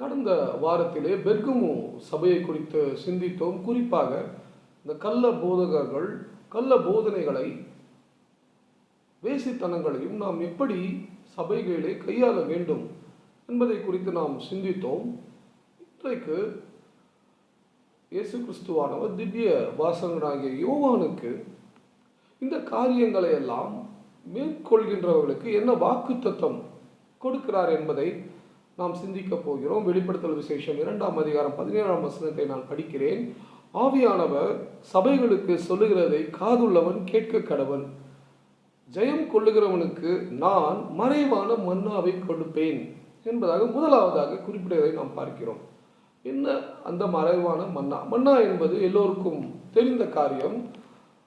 கடந்த வாரத்திலே பெர்கமு சபையை குறித்து சிந்தித்தோம். குறிப்பாக இந்த கள்ள போதகர்கள் கள்ள போதனைகளை வேசித்தனங்களையும் நாம் எப்படி சபைகளிலே கையாள வேண்டும் என்பதை குறித்து நாம் சிந்தித்தோம். இன்றைக்கு இயேசு கிறிஸ்துவானவர் திவ்ய வாசகனாகிய யோவானுக்கு இந்த காரியங்களை எல்லாம் மேற்கொள்கின்றவர்களுக்கு என்ன வாக்குத்தத்தம் கொடுக்கிறார் என்பதை நாம் சிந்திக்கப் போகிறோம். வெளிப்படுத்தல் விசேஷம் இரண்டாம் அதிகாரம் பதினேழாம் வசனத்தை நான் படிக்கிறேன். ஆவியானவர் சபைகளுக்கு சொல்லுகிறதை காதுள்ளவன் கேட்க கடவன். ஜெயம் கொள்ளுகிறவனுக்கு நான் மறைவான மன்னாவை கொடுப்பேன் என்பதாக முதலாவதாக குறிப்பிடுவதை நாம் பார்க்கிறோம். என்ன அந்த மறைவான மன்னா? மன்னா என்பது எல்லோருக்கும் தெரிந்த காரியம்.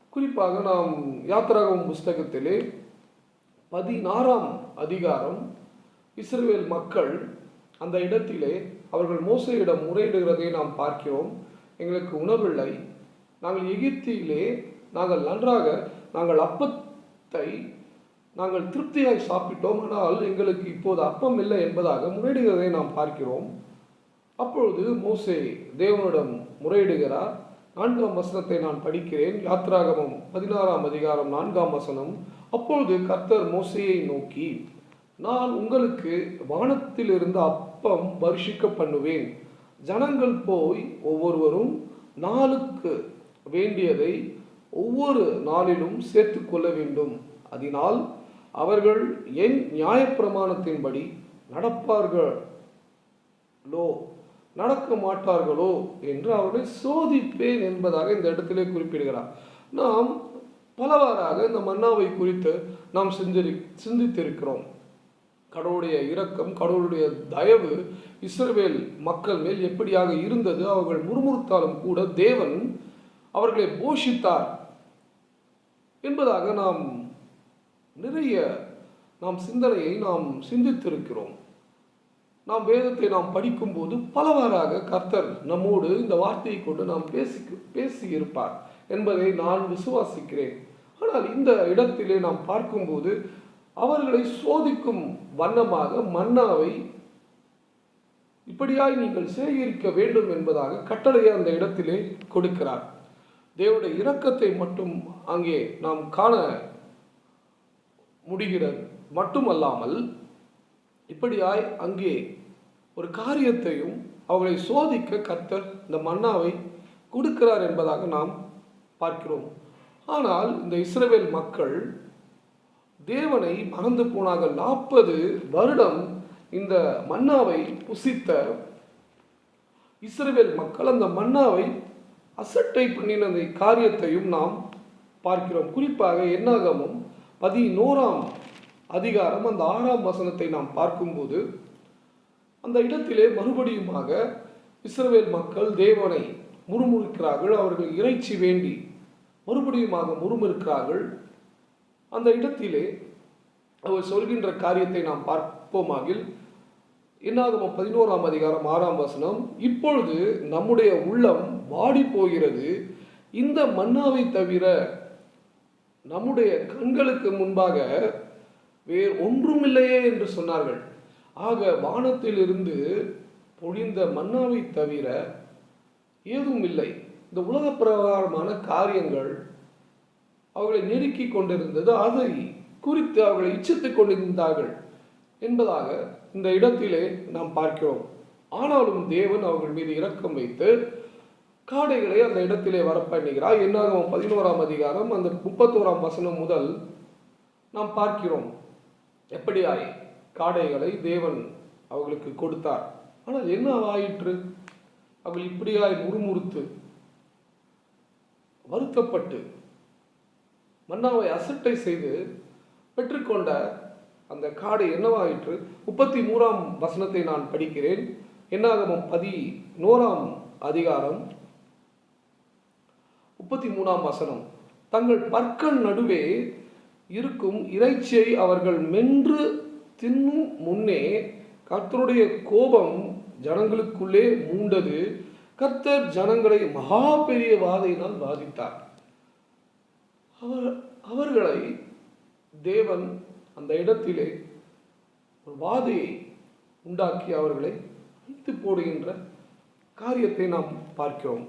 குறிப்பாக நாம் யாத்திராகவும் புஸ்தகத்திலே பதினாறாம் அதிகாரம் இஸ்ரேல் மக்கள் அந்த இடத்திலே அவர்கள் மோசையிடம் முறையிடுகிறதை நாம் பார்க்கிறோம். எங்களுக்கு உணவில்லை. நாங்கள் எகிப்தியிலே நாங்கள் நன்றாக நாங்கள் அப்பத்தை நாங்கள் திருப்தியாய் சாப்பிட்டோம். ஆனால் எங்களுக்கு இப்போது அப்பம் இல்லை என்பதாக முறையிடுகிறதை நாம் பார்க்கிறோம். அப்பொழுது மோசே தேவனிடம் முறையிடுகிறார். நான்காம் வசனத்தை நான் படிக்கிறேன். யாத்ராகமம் பதினாறாம் அதிகாரம் நான்காம் வசனம். அப்பொழுது கர்த்தர் மோசையை நோக்கி நான் உங்களுக்கு வானத்திலிருந்து அப்பம் வருஷிக்க பண்ணுவேன் ஜனங்கள் போய் ஒவ்வொருவரும் நாளுக்கு வேண்டியதை ஒவ்வொரு நாளிலும் சேர்த்து கொள்ள வேண்டும். அதனால் அவர்கள் என் நியாயப்பிரமாணத்தின்படி நடப்பார்களோ நடக்க மாட்டார்களோ என்று அவர்களை சோதிப்பேன் என்பதாக இந்த இடத்திலே குறிப்பிடுகிறார். நாம் பலவாறாக இந்த மன்னாவை குறித்து நாம் சிந்திரி சிந்தித்திருக்கிறோம். கடவுளுடைய இரக்கம் கடவுளுடைய தயவு இஸ்ரவேல் மக்கள் மேல் எப்படியாக இருந்தது அவர்கள் முறுமுறுத்தாலும் கூட தேவன் அவர்களை போஷித்தார் என்பதாக நாம் நிறைய நாம் சிந்தனையை நாம் சிந்தித்திருக்கிறோம். நாம் வேதத்தை நாம் படிக்கும்போது பலவாறாக கர்த்தர் நம்மோடு இந்த வார்த்தையை கொண்டு நாம் பேசி பேசி இருப்பார் என்பதை நான் விசுவாசிக்கிறேன். ஆனால் இந்த இடத்திலே நாம் பார்க்கும்போது அவர்களை சோதிக்கும் வண்ணமாக மன்னாவை இப்படியாய் நீங்கள் சேகரிக்க வேண்டும் என்பதாக கட்டளையை அந்த இடத்திலே கொடுக்கிறார். தேவனுடைய இரக்கத்தை மட்டும் அங்கே நாம் காண முடிகிறது மட்டுமல்லாமல் இப்படியாய் அங்கே ஒரு காரியத்தையும் அவர்களை சோதிக்க கர்த்தர் இந்த மன்னாவை கொடுக்கிறார் என்பதாக நாம் பார்க்கிறோம். ஆனால் இந்த இஸ்ரேல் மக்கள் தேவனை மறந்து போனார்கள் நாற்பது வருடம் இந்த மன்னாவை புசித்த இஸ்ரவேல் மக்கள் அந்த மன்னாவை அசட்டை பண்ணின அந்த காரியத்தையும் நாம் பார்க்கிறோம். குறிப்பாக என்னாகமும் பதினோராம் அதிகாரம் அந்த ஆறாம் வசனத்தை நாம் பார்க்கும்போது அந்த இடத்திலே மறுபடியுமாக இஸ்ரவேல் மக்கள் தேவனை முறுமுறுக்கிறார்கள். அவர்கள் இறைச்சி வேண்டி மறுபடியுமாக முறுமுறுக்கிறார்கள். அந்த இடத்திலே அவர் சொல்கின்ற காரியத்தை நாம் பார்ப்போமாகில் என்னாகமம் பதினோராம் அதிகாரம் ஆறாம் வசனம் இப்பொழுது நம்முடைய உள்ளம் வாடி போகிறது இந்த மன்னாவை தவிர நம்முடைய கண்களுக்கு முன்பாக வேறு ஒன்றுமில்லையே என்று சொன்னார்கள். ஆக வானத்திலிருந்து பொழிந்த மன்னாவை தவிர ஏதும் இல்லை இந்த உலக பிரகாரமான காரியங்கள் அவர்களை நெருக்கி கொண்டிருந்தது அதை குறித்து அவர்களை இச்சித்துக் கொண்டிருந்தார்கள் என்பதாக இந்த இடத்திலே நாம் பார்க்கிறோம். ஆனாலும் தேவன் அவர்கள் மீது இரக்கம் வைத்து காடைகளை அந்த இடத்திலே வரப்பண்ணுகிறார். என்னாகும் பதினோராம் அதிகாரம் அந்த முப்பத்தோராம் வசனம் முதல் நாம் பார்க்கிறோம். எப்படியாய் காடைகளை தேவன் அவர்களுக்கு கொடுத்தார். ஆனால் என்ன ஆயிற்று? அவர்கள் இப்படியாய் முறுமுறுத்து வருத்தப்பட்டு மன்னாவை அசட்டை செய்து பெற்றுக்கொண்ட அந்த காடு என்னவாயிற்று? முப்பத்தி மூறாம் வசனத்தை நான் படிக்கிறேன். என்னாகமம் பதி நூறாம் அதிகாரம். முப்பத்தி மூணாம் வசனம். தங்கள் பற்கள் நடுவே இருக்கும் இறைச்சியை அவர்கள் மென்று தின்னும் முன்னே கர்த்தருடைய கோபம் ஜனங்களுக்குள்ளே மூண்டது. கர்த்தர் ஜனங்களை மகா பெரிய வாதையினால் பாதித்தார். அவர் அவர்களை தேவன் அந்த இடத்திலே ஒரு வாதையை உண்டாக்கி அவர்களை அழித்து போடுகின்ற காரியத்தை நாம் பார்க்கிறோம்.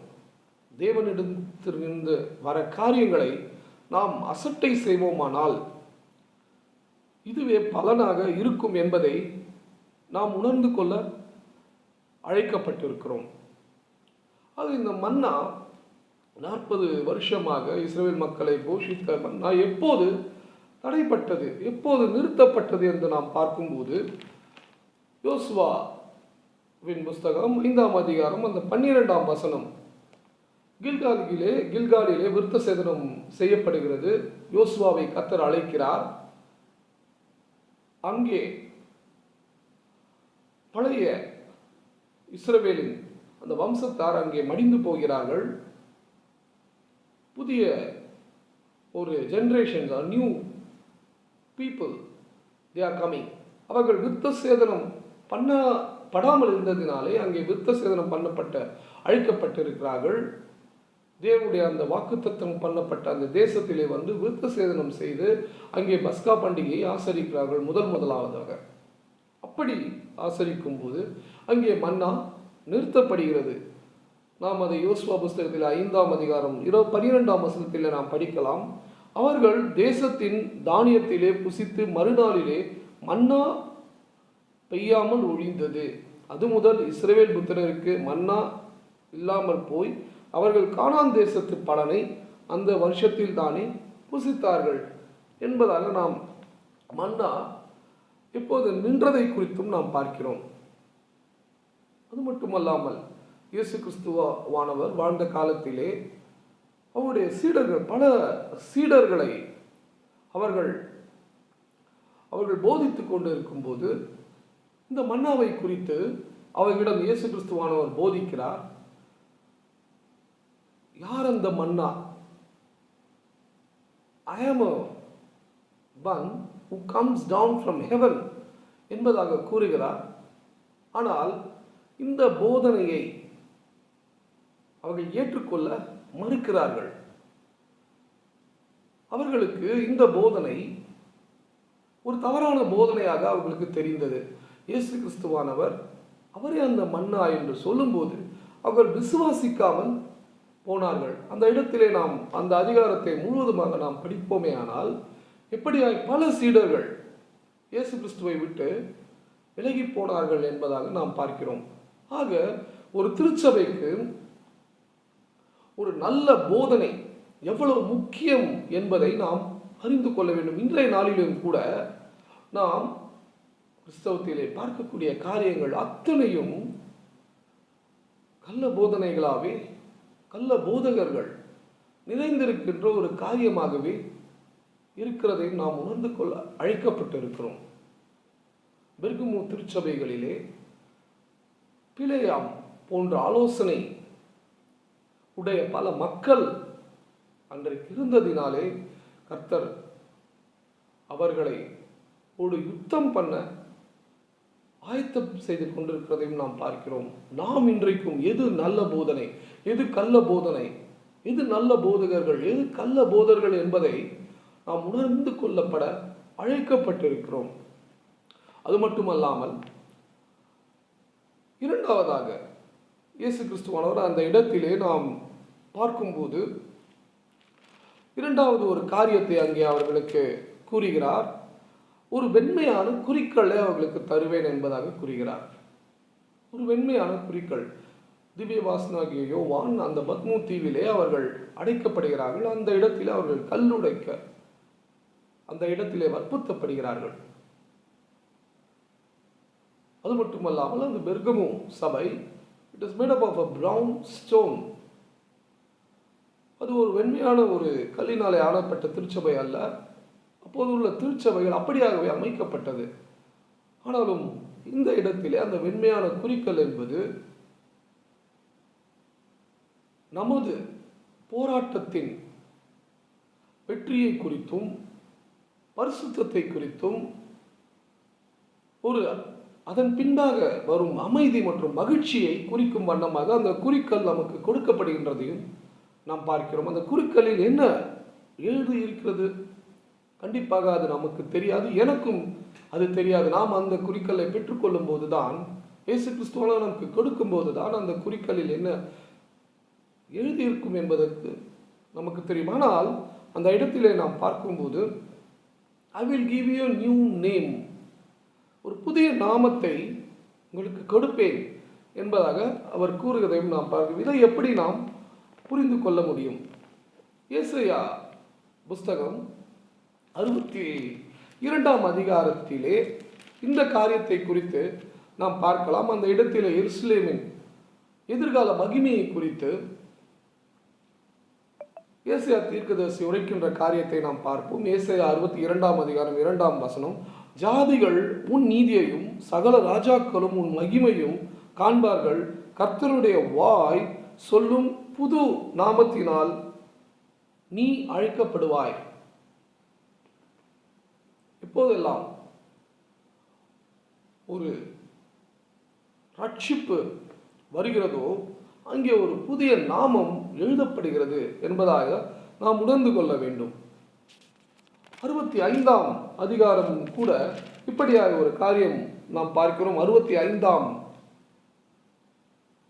தேவனிடத்திலிருந்து வர காரியங்களை நாம் அசட்டை செய்வோமானால் இதுவே பலனாக இருக்கும் என்பதை நாம் உணர்ந்து கொள்ள அழைக்கப்பட்டிருக்கிறோம். அது இந்த மன்னா நாற்பது வருஷமாக இஸ்ரேல் மக்களை போஷித்த மன்னா எப்போது தடைப்பட்டது எப்போது நிறுத்தப்பட்டது என்று நாம் பார்க்கும்போது யோசுவாவின் புஸ்தகம் ஐந்தாம் அதிகாரம் அந்த பன்னிரெண்டாம் வசனம். கில்காலிலே கில்காலிலே விருத்த சேதனம் செய்யப்படுகிறது. யோசுவாவை கத்தர் அழைக்கிறார். அங்கே பழைய இஸ்ரவேலின் அந்த வம்சத்தார் அங்கே மடிந்து போகிறார்கள். புதிய ஒரு generations new people they are coming அவர்கள் விருத்த சேதனம் பண்ண படாமல் இருந்ததினாலே அங்கே விருத்த சேதனம் பண்ணப்பட்ட அழிக்கப்பட்டிருக்கிறார்கள். தேவனுடைய அந்த வாக்குத்தத்தம் பண்ணப்பட்ட அந்த தேசத்திலே வந்து விருத்த சேதனம் செய்து அங்கே பஸ்கா பண்டிகையை ஆசரிக்கிறார்கள் முதல் முதலாவதாக. அப்படி ஆசரிக்கும் போது அங்கே மன்னா நிறுத்தப்படுகிறது. நாம் அதை யோசுவா புஸ்தகத்தில் ஐந்தாம் அதிகாரம் இருபது பனிரெண்டாம் வசனத்தில் நாம் படிக்கலாம். அவர்கள் தேசத்தின் தானியத்திலே புசித்து மறுநாளிலே மன்னா பெய்யாமல் ஒழிந்தது. அது முதல் இஸ்ரேல் புத்திரருக்கு மன்னா இல்லாமல் போய் அவர்கள் காணான் தேசத்து பலனை அந்த வருஷத்தில் தானே புசித்தார்கள் என்பதாக நாம் மன்னா இப்போது நின்றதை குறித்தும் நாம் பார்க்கிறோம். அது மட்டுமல்லாமல் இயேசு கிறிஸ்துவானவர் வாழ்ந்த காலத்திலே அவருடைய சீடர்கள் பல சீடர்களை அவர்கள் அவர்கள் போதித்து கொண்டு இருக்கும்போது இந்த மன்னாவை குறித்து அவர்களிடம் இயேசு கிறிஸ்துவானவர் போதிக்கிறார். யார் அந்த manna? I am one who comes down from heaven என்பதாக கூறுகிறார். ஆனால் இந்த போதனையை அவர்கள் ஏற்றுக்கொள்ள மறுக்கிறார்கள். அவர்களுக்கு இந்த போதனை ஒரு தவறான போதனையாக அவர்களுக்கு தெரிந்தது. இயேசு கிறிஸ்துவானவர் அவரே அந்த மன்னா என்று சொல்லும்போது அவர்கள் விசுவாசிக்காமல் போனார்கள். அந்த இடத்திலே நாம் அந்த அதிகாரத்தை முழுவதுமாக நாம் படிப்போமே ஆனால் எப்படியாய் பல சீடர்கள் இயேசு கிறிஸ்துவை விட்டு விலகி போனார்கள் என்பதாக நாம் பார்க்கிறோம். ஆக ஒரு திருச்சபைக்கு ஒரு நல்ல போதனை எவ்வளவு முக்கியம் என்பதை நாம் அறிந்து கொள்ள வேண்டும். இன்றைய நாளிலும் கூட நாம் கிறிஸ்தவத்திலே பார்க்கக்கூடிய காரியங்கள் அத்தனையும் கள்ள போதனைகளாகவே கள்ள போதகர்கள் நிறைந்திருக்கின்ற ஒரு காரியமாகவே இருக்கிறதையும் நாம் உணர்ந்து கொள்ள அழைக்கப்பட்டிருக்கிறோம். பெர்குமு திருச்சபைகளிலே பிழையாம் போன்ற ஆலோசனை உடைய பல மக்கள் அன்றைக்கு இருந்ததினாலே கர்த்தர் அவர்களை ஒரு யுத்தம் பண்ண ஆயத்தம் செய்து கொண்டிருக்கிறதையும் நாம் பார்க்கிறோம். நாம் இன்றைக்கும் எது நல்ல போதனை? எது கள்ள போதனை? எது நல்ல போதகர்கள்? எது கள்ள போதர்கள் என்பதை நாம் உணர்ந்து கொள்ளப்பட அழைக்கப்பட்டிருக்கிறோம். அது மட்டுமல்லாமல் இரண்டாவதாக இயேசு கிறிஸ்துவானவர் அந்த இடத்திலே நாம் பார்க்கும்போது இரண்டாவது ஒரு காரியத்தை அங்கே அவர்களுக்கு கூறுகிறார். ஒரு வெண்மையான குறிக்களை அவர்களுக்கு தருவேன் என்பதாக கூறுகிறார். ஒரு வெண்மையான குறிக்கள். திவ்யவாசனாகிய யோவான் அந்த பத்மு தீவிலே அவர்கள் அடைக்கப்படுகிறார்கள். அந்த இடத்திலே அவர்கள் கல்லுடைக்க அந்த இடத்திலே வற்புறுத்தப்படுகிறார்கள். அது மட்டுமல்லாமல் அந்த பெர்கமு சபை it is made up of a brown stone அது ஒரு வெண்மையான ஒரு கல்லினாலே ஆளப்பட்ட திருச்சபை அல்ல. அப்போது உள்ள திருச்சபைகள் அப்படியாகவே அமைக்கப்பட்டது. ஆனாலும் இந்த இடத்திலே அந்த வெண்மையான குறிக்கல் என்பது நமது போராட்டத்தின் வெற்றியை குறித்தும் பரிசுத்தத்தை குறித்தும் ஒரு அதன் பின்பாக வரும் அமைதி மற்றும் மகிழ்ச்சியை குறிக்கும் வண்ணமாக அந்த குறிக்கல் நமக்கு கொடுக்கப்படுகின்றதையும் நாம் பார்க்கிறோம். அந்த குறிக்கலில் என்ன எழுதி இருக்கிறது? கண்டிப்பாக அது நமக்கு தெரியாது. எனக்கும் அது தெரியாது. நாம் அந்த குறிக்கல்லை பெற்றுக்கொள்ளும் போதுதான் இயேசு கிறிஸ்துவால நமக்கு கொடுக்கும்போது தான் அந்த குறிக்கலில் என்ன எழுதியிருக்கும் என்பதற்கு நமக்கு தெரியும். ஆனால் அந்த இடத்திலே நாம் பார்க்கும்போது I will give you new name ஒரு புதிய நாமத்தை உங்களுக்கு கொடுப்பேன் என்பதாக அவர் கூறுகிறதையும் நாம் பார்க்கிறோம். இதை எப்படி நாம் புரிந்து கொள்ள முடியும்? ஏசையா புஸ்தகம் அறுபத்தி இரண்டாம் அதிகாரத்திலே இந்த காரியத்தை குறித்து நாம் பார்க்கலாம். அந்த இடத்தில் எருசலேமின் எதிர்கால மகிமையை குறித்து ஏசையா தீர்க்கதரிசி உரைக்கின்ற காரியத்தை நாம் பார்ப்போம். ஏசையா அறுபத்தி இரண்டாம் அதிகாரம் இரண்டாம் வசனம். ஜாதிகள் உன் நீதியையும் சகல ராஜாக்களும் உன் மகிமையும் காண்பார்கள். கர்த்தருடைய வாய் சொல்லும் புது நாமத்தினால் நீ அழைக்கப்படுவாய். இப்போதெல்லாம் ஒரு ரட்சிப்பு வருகிறதோ அங்கே ஒரு புதிய நாமம் எழுதப்படுகிறது என்பதாக நாம் உணர்ந்து கொள்ள வேண்டும். அறுபத்தி ஐந்தாம் அதிகாரமும் கூட இப்படியாக ஒரு காரியம் நாம் பார்க்கிறோம். அறுபத்தி ஐந்தாம்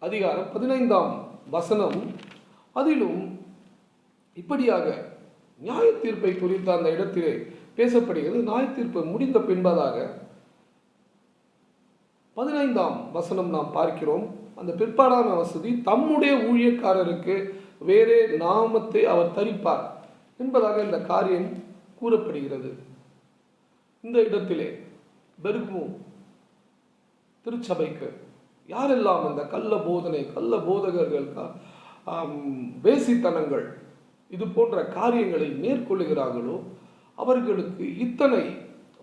அதிகாரம் பதினைந்தாம் வசனம். அதிலும் இப்படியாக நியாய தீர்ப்பை குறித்த அந்த இடத்திலே பேசப்படுகிறது. நியாய தீர்ப்பு முடிந்த பின்பதாக பதினைந்தாம் வசனம் நாம் பார்க்கிறோம். அந்த பிற்பாடான வசதி தம்முடைய ஊழியக்காரருக்கு வேறே நாமத்தை அவர் தரிப்பார் என்பதாக இந்த காரியம் கூறப்படுகிறது. இந்த இடத்திலே பெருகும் திருச்சபைக்கு யாரெல்லாம் இந்த கள்ள போதனை கள்ள போதகர்கள் வேசித்தனங்கள் இது போன்ற காரியங்களை மேற்கொள்ளுகிறார்களோ அவர்களுக்கு இத்தனை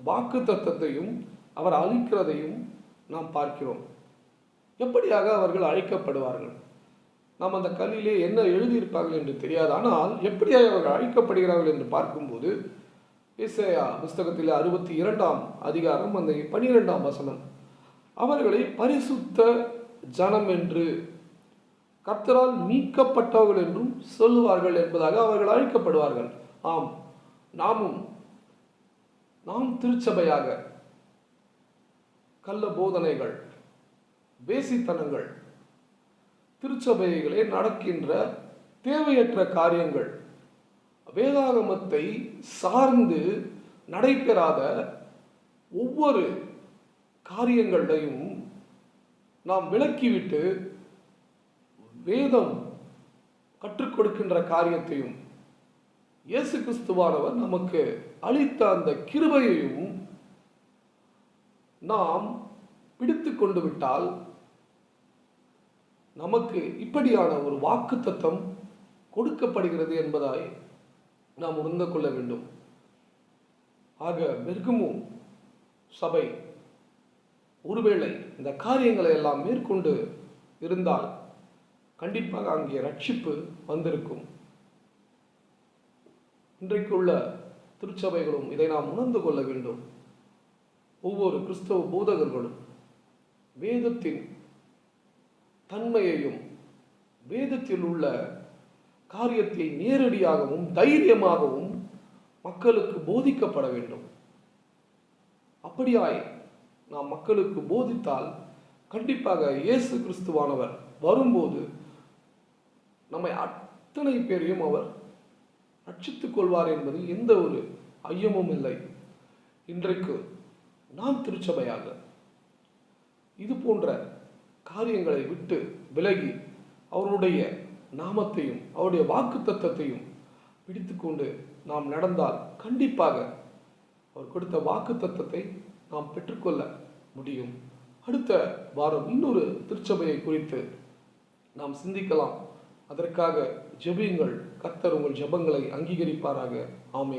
வாக்கு தத்தத்தையும் அவர் அழிக்கிறதையும் நாம் பார்க்கிறோம். எப்படியாக அவர்கள் அழைக்கப்படுவார்கள்? நாம் அந்த கல்லிலே என்ன எழுதியிருப்பார்கள் என்று தெரியாது. ஆனால் எப்படியாக அவர்கள் அழைக்கப்படுகிறார்கள் என்று பார்க்கும்போது இசையா புஸ்தகத்தில் அறுபத்தி இரண்டாம் அதிகாரம் அந்த பனிரெண்டாம் வசனம். அவர்களை பரிசுத்த ஜனம் என்று கர்த்தரால் மீட்கப்பட்டவர்கள் என்றும் சொல்லுவார்கள் என்பதாக அவர்கள் அழைக்கப்படுவார்கள். ஆம் நாமும் நாம் திருச்சபையாக கள்ள போதனைகள் வேசித்தனங்கள் திருச்சபைகளே நடக்கின்ற தேவையற்ற காரியங்கள் வேதாகமத்தை சார்ந்து நடைபெறாத ஒவ்வொரு காரியங்களையும் நாம் விளக்கிவிட்டு வேதம் கற்றுக் கொடுக்கின்ற காரியத்தையும் இயேசு கிறிஸ்துவானவர் நமக்கு அளித்த அந்த கிருபையையும் நாம் பிடித்து கொண்டு விட்டால் நமக்கு இப்படியான ஒரு வாக்கு தத்தம் கொடுக்கப்படுகிறது என்பதாய் நாம் உணர்ந்து கொள்ள வேண்டும். ஆக மிருகமும் சபை ஒருவேளை இந்த காரியங்களை எல்லாம் மேற்கொண்டு இருந்தால் கண்டிப்பாக அங்கே ரட்சிப்பு வந்திருக்கும். இன்றைக்குள்ள திருச்சபைகளும் இதை நாம் உணர்ந்து கொள்ள வேண்டும். ஒவ்வொரு கிறிஸ்தவ போதகர்களும் வேதத்தின் தன்மையையும் வேதத்தில் உள்ள காரியத்தை நேரடியாகவும் தைரியமாகவும் மக்களுக்கு போதிக்கப்பட வேண்டும். அப்படியாய் நாம் மக்களுக்கு போதித்தால் கண்டிப்பாக இயேசு கிறிஸ்துவானவர் வரும்போது நம்மை அத்தனை பேரையும் அவர் ரட்சித்துக் கொள்வார் என்பதில் எந்த ஒரு ஐயமும் இல்லை. இன்றைக்கு நாம் திருச்சபையாக இது போன்ற காரியங்களை விட்டு விலகி அவருடைய நாமத்தையும் அவருடைய வாக்கு தத்தத்தையும் பிடித்துக்கொண்டு நாம் நடந்தால் கண்டிப்பாக அவர் கொடுத்த வாக்கு தத்தத்தை நாம் பெற்றுக்கொள்ள முடியும். அடுத்த வாரம் இன்னொரு திருச்சபையை குறித்து நாம் சிந்திக்கலாம். அதற்காக ஜெபியுங்கள். கத்தர் உங்கள் ஜெபங்களை அங்கீகரிப்பாராக. ஆமே